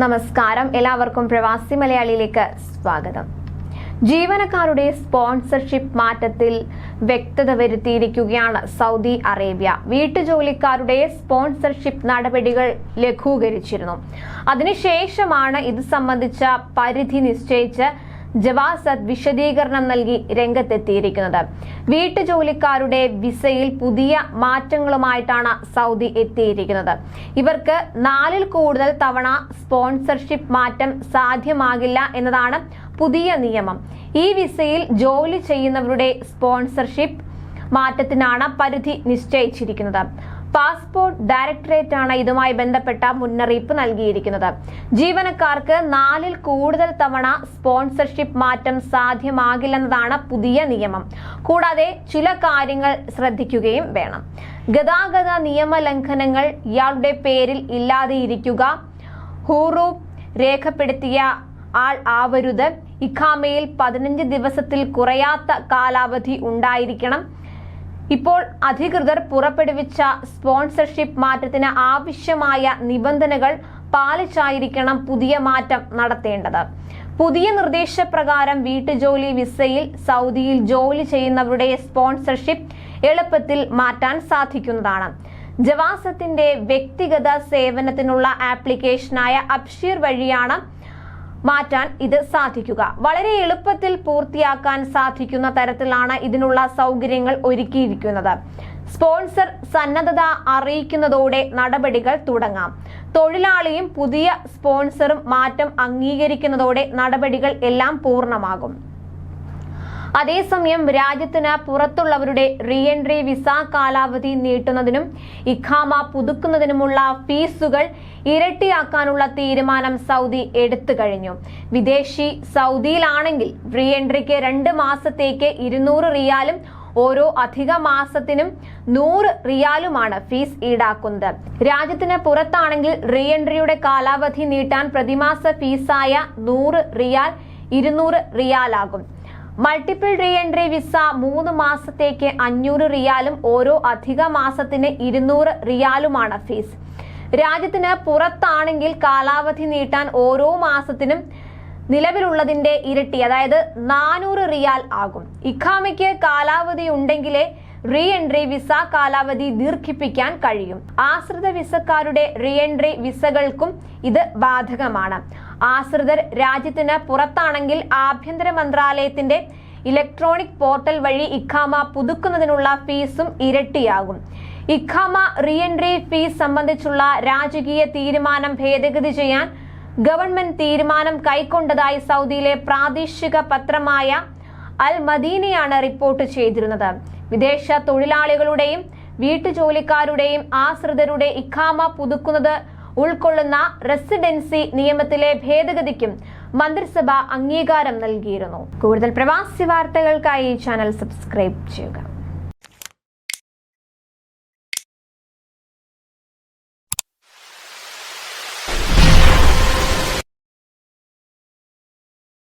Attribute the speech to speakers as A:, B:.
A: നമസ്കാരം. എല്ലാവർക്കും പ്രവാസി മലയാളിയിലേക്ക് സ്വാഗതം. ജീവനക്കാരുടെ സ്പോൺസർഷിപ്പ് മാറ്റത്തിൽ വ്യക്തത വരുത്തിയിരിക്കുകയാണ് സൗദി അറേബ്യ. വീട്ടുജോലിക്കാരുടെ സ്പോൺസർഷിപ്പ് നടപടികൾ ലഘൂകരിച്ചിരുന്നു. അതിനുശേഷമാണ് ഇത് സംബന്ധിച്ച പരിധി നിശ്ചയിച്ച് ജവാസത്ത് വിശദീകരണം നൽകി രംഗത്തെത്തിയിരിക്കുന്നത്. വീട്ടുജോലിക്കാരുടെ വിസയിൽ പുതിയ മാറ്റങ്ങളുമായിട്ടാണ് സൗദി എത്തിയിരിക്കുന്നത്. ഇവർക്ക് നാലിൽ കൂടുതൽ തവണ സ്പോൺസർഷിപ്പ് മാറ്റം സാധ്യമാകില്ല എന്നതാണ് പുതിയ നിയമം. ഈ വിസയിൽ ജോലി ചെയ്യുന്നവരുടെ സ്പോൺസർഷിപ്പ് മാറ്റത്തിനാണ് പരിധി നിശ്ചയിച്ചിരിക്കുന്നത്. പാസ്പോർട്ട് ഡയറക്ടറേറ്റ് ആണ് ഇതുമായി ബന്ധപ്പെട്ട മുന്നറിയിപ്പ് നൽകിയിരിക്കുന്നത്. ജീവനക്കാർക്ക് നാലിൽ കൂടുതൽ തവണ സ്പോൺസർഷിപ്പ് മാറ്റം സാധ്യമാകില്ലെന്നതാണ് പുതിയ നിയമം. കൂടാതെ ചില കാര്യങ്ങൾ ശ്രദ്ധിക്കുകയും വേണം. ഗതാഗത നിയമ ലംഘനങ്ങൾ ഇയാളുടെ പേരിൽ ഇല്ലാതെയിരിക്കുക ഹൂറൂപ്പ് രേഖപ്പെടുത്തിയ ആൾ ആവരുത് ഇഖാമയിൽ പതിനഞ്ച് ദിവസത്തിൽ കുറയാത്ത കാലാവധി ഉണ്ടായിരിക്കണം ഇപ്പോൾ അധികൃതർ പുറപ്പെടുവിച്ച സ്പോൺസർഷിപ്പ് മാറ്റത്തിന് ആവശ്യമായ നിബന്ധനകൾ പാലിച്ചായിരിക്കണം പുതിയ മാറ്റം നടത്തേണ്ടത്. പുതിയ നിർദ്ദേശപ്രകാരം വീട്ടുജോലി വിസയിൽ സൗദിയിൽ ജോലി ചെയ്യുന്നവരുടെ സ്പോൺസർഷിപ്പ് എളുപ്പത്തിൽ മാറ്റാൻ സാധിക്കുന്നതാണ്. ജവാസത്തിന്റെ വ്യക്തിഗത സേവനത്തിനുള്ള ആപ്ലിക്കേഷനായ അബ്ഷീർ വഴിയാണ് മാറ്റാൻ ഇത് സാധിക്കുക. വളരെ എളുപ്പത്തിൽ പൂർത്തിയാക്കാൻ സാധിക്കുന്ന തരത്തിലാണ് ഇതിനുള്ള സൗകര്യങ്ങൾ ഒരുക്കിയിരിക്കുന്നത്. സ്പോൺസർ സന്നദ്ധത അറിയിക്കുന്നതോടെ നടപടികൾ തുടങ്ങാം. തൊഴിലാളിയും പുതിയ സ്പോൺസറും മാറ്റം അംഗീകരിക്കുന്നതോടെ നടപടികൾ എല്ലാം പൂർണമാകും. അതേസമയം രാജ്യത്തിന് പുറത്തുള്ളവരുടെ റീഎൻട്രി വിസ കാലാവധി നീട്ടുന്നതിനും ഇഖാമ പുതുക്കുന്നതിനുമുള്ള ഫീസുകൾ ഇരട്ടിയാക്കാനുള്ള തീരുമാനം സൗദി എടുത്തു കഴിഞ്ഞു. വിദേശി സൗദിയിലാണെങ്കിൽ റീഎൻട്രിക്ക് രണ്ട് മാസത്തേക്ക് ഇരുന്നൂറ് റിയാലും ഓരോ അധിക മാസത്തിനും നൂറ് റിയാലുമാണ് ഫീസ് ഈടാക്കുന്നത്. രാജ്യത്തിന് പുറത്താണെങ്കിൽ റീഎൻട്രിയുടെ കാലാവധി നീട്ടാൻ പ്രതിമാസ ഫീസായ നൂറ് റിയാൽ ഇരുന്നൂറ് റിയാലാകും. മൾട്ടിപ്പിൾ റീ എൻട്രി വിസ മൂന്ന് മാസത്തേക്ക് അഞ്ഞൂറ് റിയാലും ഓരോ അധിക മാസത്തിന് ഇരുന്നൂറ് റിയാലുമാണ് ഫീസ് രാജ്യത്തിന് പുറത്താണെങ്കിൽ കാലാവധി നീട്ടാൻ ഓരോ മാസത്തിനും നിലവിലുള്ളതിന്റെ ഇരട്ടി അതായത് നാനൂറ് റിയാൽ ആകും. ഇഖാമയ്ക്ക് കാലാവധി ഉണ്ടെങ്കിലേ റീ എൻട്രി വിസ കാലാവധി ദീർഘിപ്പിക്കാൻ കഴിയും. ആശ്രിത വിസക്കാരുടെ റീ എൻട്രി വിസകൾക്കും ഇത് ബാധകമാണ്. ആശ്രിതർ രാജ്യത്തിന് പുറത്താണെങ്കിൽ ആഭ്യന്തര മന്ത്രാലയത്തിന്റെ ഇലക്ട്രോണിക് പോർട്ടൽ വഴി ഇഖാമ പുതുക്കുന്നതിനുള്ള ഫീസും ഇരട്ടിയാകും. ഇഖാമ റീഎൻട്രി ഫീസ് സംബന്ധിച്ചുള്ള രാജകീയ തീരുമാനം ഭേദഗതി ചെയ്യാൻ ഗവൺമെന്റ് തീരുമാനം കൈക്കൊണ്ടതായി സൗദിയിലെ പ്രാദേശിക പത്രമായ അൽ മദീനയാണ് റിപ്പോർട്ട് ചെയ്തിരുന്നത്. വിദേശ തൊഴിലാളികളുടെയും വീട്ടുജോലിക്കാരുടെയും ആശ്രിതരുടെ ഇഖാമ പുതുക്കുന്നത് ഉൾക്കൊള്ളുന്ന റെസിഡൻസി നിയമത്തിലെ ഭേദഗതിക്കും മന്ത്രിസഭ അംഗീകാരം നൽകിയിരുന്നു. കൂടുതൽ പ്രവാസി വാർത്തകൾക്കായി ചാനൽ സബ്സ്ക്രൈബ് ചെയ്യുക.